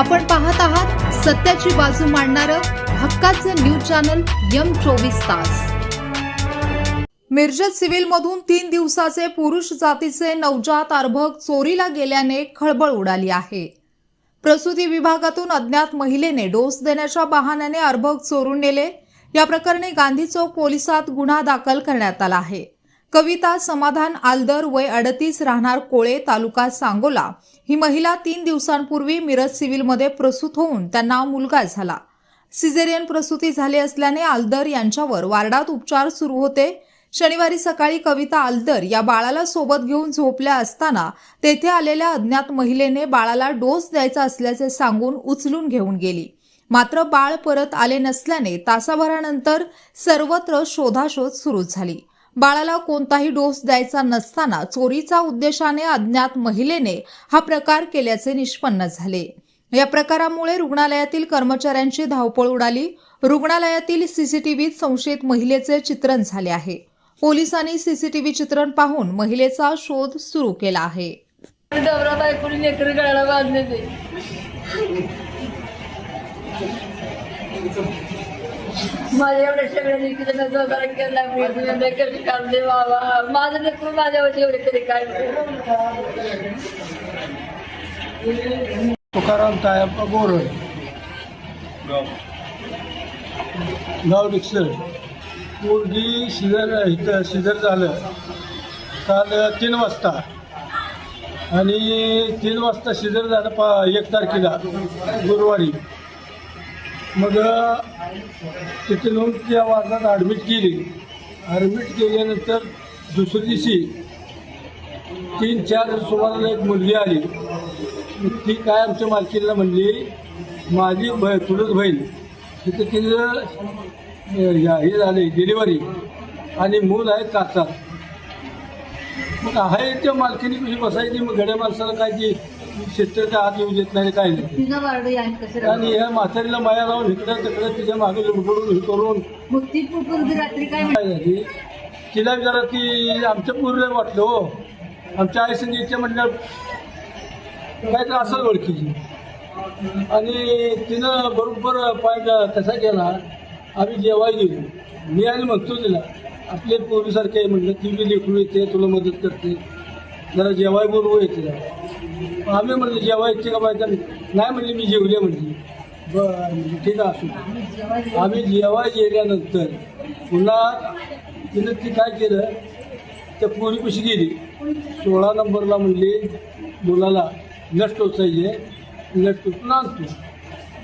आपण पाहत आहात सत्याची बाजू मांडणारं हक्काचं न्यूज चॅनल यम चोवीस तास. मिरजत सिव्हिलमधून तीन दिवसाचे पुरुष जातीचे नवजात अर्भक चोरीला गेल्याने खळबळ उडाली आहे. प्रसूती विभागातून अज्ञात महिलेने डोस देण्याच्या बहाण्याने अर्भक चोरून नेले. या प्रकरणी गांधी चौक पोलिसात गुन्हा दाखल करण्यात आला आहे. कविता समाधान आलदर वय अडतीस राहणार कोळे तालुका सांगोला. ही महिला तीन दिवसांपूर्वी मिरज सिव्हिलमध्ये प्रसूत होऊन त्यांना मुलगा झाला. सिझेरियन प्रसूती झाली असल्याने आलदर यांच्यावर वार्डात उपचार सुरू होते. शनिवारी सकाळी कविता आलदर या बाळाला सोबत घेऊन झोपल्या असताना तेथे आलेल्या अज्ञात महिलेने बाळाला डोस द्यायचा असल्याचे सांगून उचलून घेऊन गेली. मात्र बाळ परत आले नसल्याने तासाभरानंतर सर्वत्र शोधाशोध सुरू झाली. बाळाला कोणताही डोस द्यायचा नसताना चोरीचा उद्देशाने अज्ञात महिलेने हा प्रकार केल्याचे निष्पन्न झाले. या प्रकारामुळे रुग्णालयातील कर्मचाऱ्यांची धावपळ उडाली. रुग्णालयातील सीसीटीव्हीत संशयित महिलेचे चित्रण झाले आहे. पोलिसांनी सीसीटीव्ही चित्रण पाहून महिलेचा शोध सुरू केला आहे. माझ्या एवढ्या सगळ्या लेकीचं नजर केला मी काढले बाबा माझं लेकरू माझ्यावरती एवढे तरी काय तुकाराम साहेब गोरळ गाव डिक्सर मुलगी सिझर इथं सिझर झालं. काल तीन वाजता. आणि तीन वाजता सिझर झालं पा एक तारखेला गुरुवारी. मग तिथे नोंद त्या वार्डात ॲडमिट केली. ॲडमिट केल्यानंतर दुसऱ्या दिवशी तीन चार सुमाराला एक मुलगी आली. ती काय आमच्या मालकीला म्हणली माझी भ चुलत बहीण. तिथं तिचं या- हे झाले डिलिव्हरी आणि मूल आहे काचा मग आहे त्या मालकीने कशी बसायची? मग गड्या माणसाला काय ती सिस्टरच्या हात येऊ देत नाही काय नाही. वारड आणि कसं आणि ह्या म्हातारीला माया लावून इकडं तिकडं तिच्यामागे लुडबुडून हे करून मग ती पुरगी रात्री काय काय झाली? तिला जरा ती आमच्या पूर्व वाटलं हो. आमच्या आई संगीतच्या म्हणलं काय तर असं ओळखीची. आणि तिनं बरोबर पॉईंट कसा केला? आम्ही जेवाय गेलो. मी आणि म्हणतो तिला आपले पूर्वीसारखे आहे म्हटलं ती बी लेकरू येते तुला मदत करते. जरा जेवाय बरोबर येते तिला. आम्ही म्हणलं जेवायचे का बायका नाही म्हणली मी जेवले म्हणली. बरं ठीक आहे असू आम्ही जेवाय गेल्यानंतर पुन्हा तिनं ती काय केलं त्या पोरीपाशी गेली. सोळा नंबरला म्हणली मुलाला लस टोचायचे लस टोचून आणतो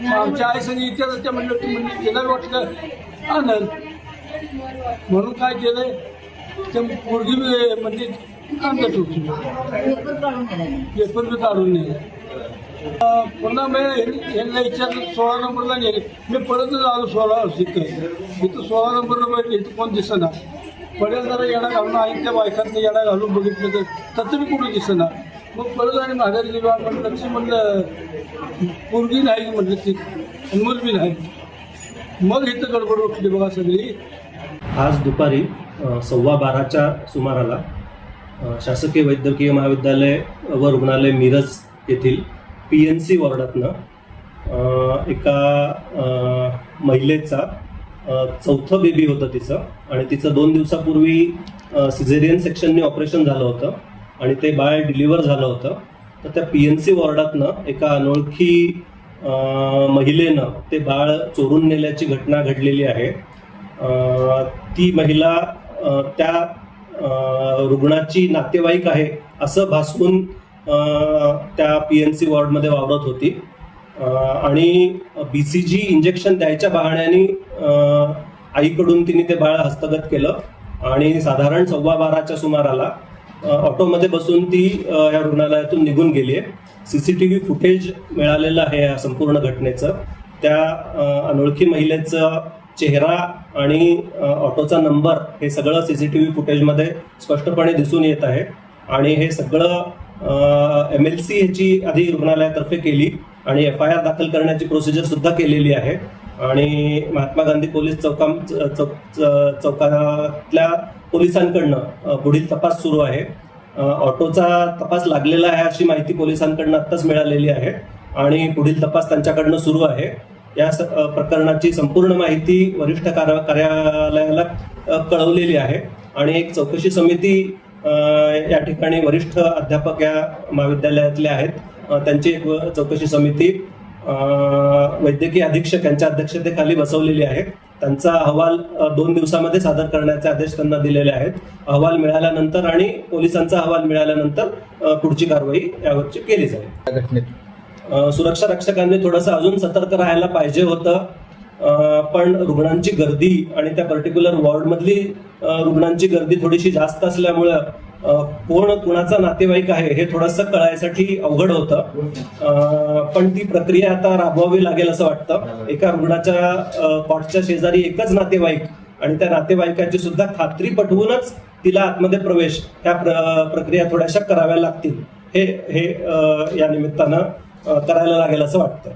मग आमच्या आई संग इथे त्या म्हणलं ती म्हणली तिला वाटलं आणल. म्हणून काय केलं ते पोरगी म्हणजे आणलं टोचून पेपर बी काढून नेलं पुन्हा मी यांना विचारलं सोळा नंबरला नेले. मी परतच आलो सोळा तिथं इथं सोळा नंबरला बैठले इथं कोण दिसना. पडेल जरा येडा घालून आई त्या बायकातनं येडा घालून बघितलं तर तसं बी कुठं दिसना. मग परत आणि माघारी गेलो आपण लक्ष म्हणलं पोरगी नाही म्हटलं ती. बी नाही. मग इथं गडबड उठली बघा सगळी. आज दुपारी सव्वा बाराच्या सुमाराला शासकीय वैद्यकीय महाविद्यालय व रुग्णालय मिरज येथील पी एन सी वॉर्डातनं एका महिलेचा चौथं बेबी होतं तिचं आणि तिचं दोन दिवसापूर्वी सिझेरियन सेक्शनने ऑपरेशन झालं होतं आणि ते बाळ डिलिव्हर झालं होतं. तर त्या पी एन सी वॉर्डातनं एका अनोळखी महिलेनं ते बाळ चोरून नेल्याची घटना घडलेली आहे. ती महिला त्या रुग्णाची नातेवाईक आहे असं भासवून त्या पी एन सी वॉर्डमध्ये वावरत होती. आणि बी सी जी इंजेक्शन द्यायच्या बहाण्याने आईकडून तिने ते बाळ हस्तगत केलं. आणि साधारण सव्वा बाराच्या सुमाराला ऑटोमध्ये बसून ती या रुग्णालयातून निघून गेली आहे. C C T V footage मिळालेलं आहे या संपूर्ण घटनेचं. त्या अनोळखी महिलेचं चेहरा आणि ऑटोचा नंबर हे सगळं सी सी टी व्ही फुटेजमध्ये स्पष्टपणे दिसून येत आहे. आणि हे सगळं एम एल सी ह्याची आधी रुग्णालयातर्फे केली आणि एफ आय आर दाखल करण्याची प्रोसिजर सुद्धा केलेली आहे. आणि महात्मा गांधी पोलीस चौका चौक च- चौकातल्या पोलिसांकडनं पुढील तपास सुरू आहे. ऑटोचा तपास लागलेला आहे अशी माहिती पोलिसांकडनं आत्ताच मिळालेली आहे. आणि पुढील तपास त्यांच्याकडनं सुरू आहे. या स- प्रकरणाची संपूर्ण माहिती वरिष्ठ कार्यालयाला कळवलेली आहे. आणि एक चौकशी समिती या ठिकाणी वरिष्ठ अध्यापक या महाविद्यालयातले आहेत. त्यांची एक चौकशी समिती वैद्यकीय अधीक्षक यांच्या अध्यक्षतेखाली बसवलेली आहे. त्यांचा अहवाल दोन दिवसामध्ये सादर करण्याचे आदेश त्यांना दिलेले आहेत. अहवाल मिळाल्यानंतर आणि पोलिसांचा अहवाल मिळाल्यानंतर पुढची कारवाई यावरची केली जाईल. घटनेत सुरक्षा रक्षकांनी थोडंसं अजून सतर्क राहायला पाहिजे होतं. पण रुग्णांची गर्दी आणि त्या पर्टिक्युलर वॉर्डमधली रुग्णांची गर्दी थोडीशी जास्त असल्यामुळं कोण कुणाचा नातेवाईक आहे हे थोडंसं कळायसाठी अवघड होतं. पण ती प्रक्रिया आता राबवावी लागेल असं वाटतं. एका रुग्णाच्या पॉटच्या कॉटच्या शेजारी एकच नातेवाईक आणि त्या नातेवाईकाची सुद्धा खात्री पटवूनच तिला आतमध्ये प्रवेश ह्या प्र- प्रक्रिया थोड्याशा कराव्या लागतील. हे हे या निमित्तानं करायला लागेल असं वाटतं.